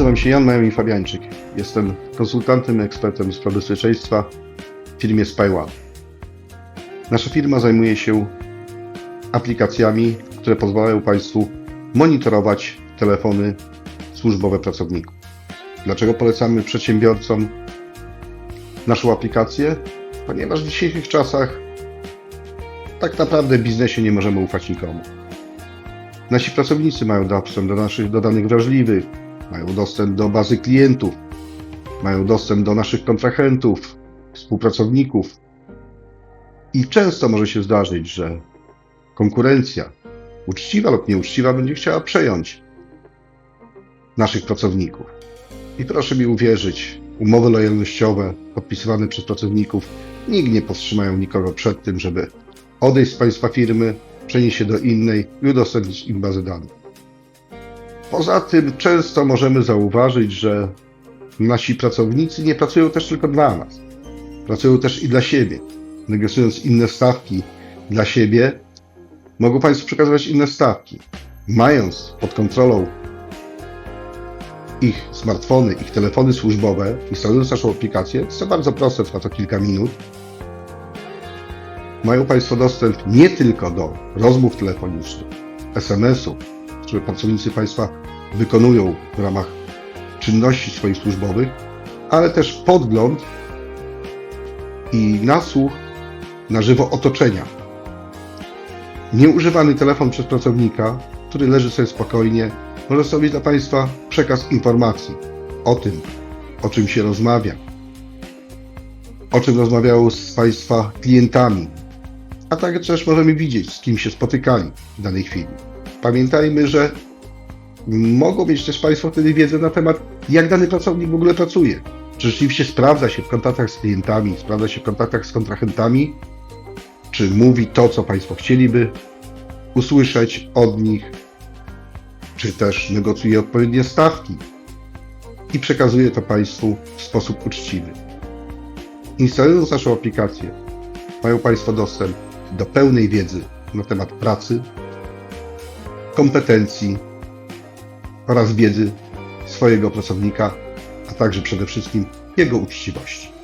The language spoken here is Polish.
Nazywam się Jan Major Fabiańczyk. Jestem konsultantem ekspertem z spraw bezpieczeństwa w firmie SpyOne. Nasza firma zajmuje się aplikacjami, które pozwalają Państwu monitorować telefony służbowe pracowników. Dlaczego polecamy przedsiębiorcom naszą aplikację? Ponieważ w dzisiejszych czasach tak naprawdę w biznesie nie możemy ufać nikomu. Nasi pracownicy mają dostęp do naszych do danych wrażliwych, mają dostęp do bazy klientów, mają dostęp do naszych kontrahentów, współpracowników. I często może się zdarzyć, że konkurencja, uczciwa lub nieuczciwa, będzie chciała przejąć naszych pracowników. I proszę mi uwierzyć, umowy lojalnościowe podpisywane przez pracowników nigdy nie powstrzymają nikogo przed tym, żeby odejść z Państwa firmy, przenieść się do innej i udostępnić im bazę danych. Poza tym często możemy zauważyć, że nasi pracownicy nie pracują też tylko dla nas. Pracują też i dla siebie. Negocjując inne stawki dla siebie, mogą Państwo przekazywać inne stawki. Mając pod kontrolą ich smartfony, ich telefony służbowe, instalując naszą aplikację, to bardzo proste, trwa to kilka minut. Mają Państwo dostęp nie tylko do rozmów telefonicznych, SMS-ów, które pracownicy Państwa wykonują w ramach czynności swoich służbowych, ale też podgląd i nasłuch na żywo otoczenia. Nieużywany telefon przez pracownika, który leży sobie spokojnie, może stanowić dla Państwa przekaz informacji o tym, o czym się rozmawia, o czym rozmawiają z Państwa klientami, a także też możemy widzieć, z kim się spotykali w danej chwili. Pamiętajmy, że mogą mieć też Państwo wtedy wiedzę na temat, jak dany pracownik w ogóle pracuje. Czy rzeczywiście sprawdza się w kontaktach z klientami, sprawdza się w kontaktach z kontrahentami, czy mówi to, co Państwo chcieliby usłyszeć od nich, czy też negocjuje odpowiednie stawki i przekazuje to Państwu w sposób uczciwy. Instalując naszą aplikację, mają Państwo dostęp do pełnej wiedzy na temat pracy, kompetencji oraz wiedzy swojego pracownika, a także przede wszystkim jego uczciwości.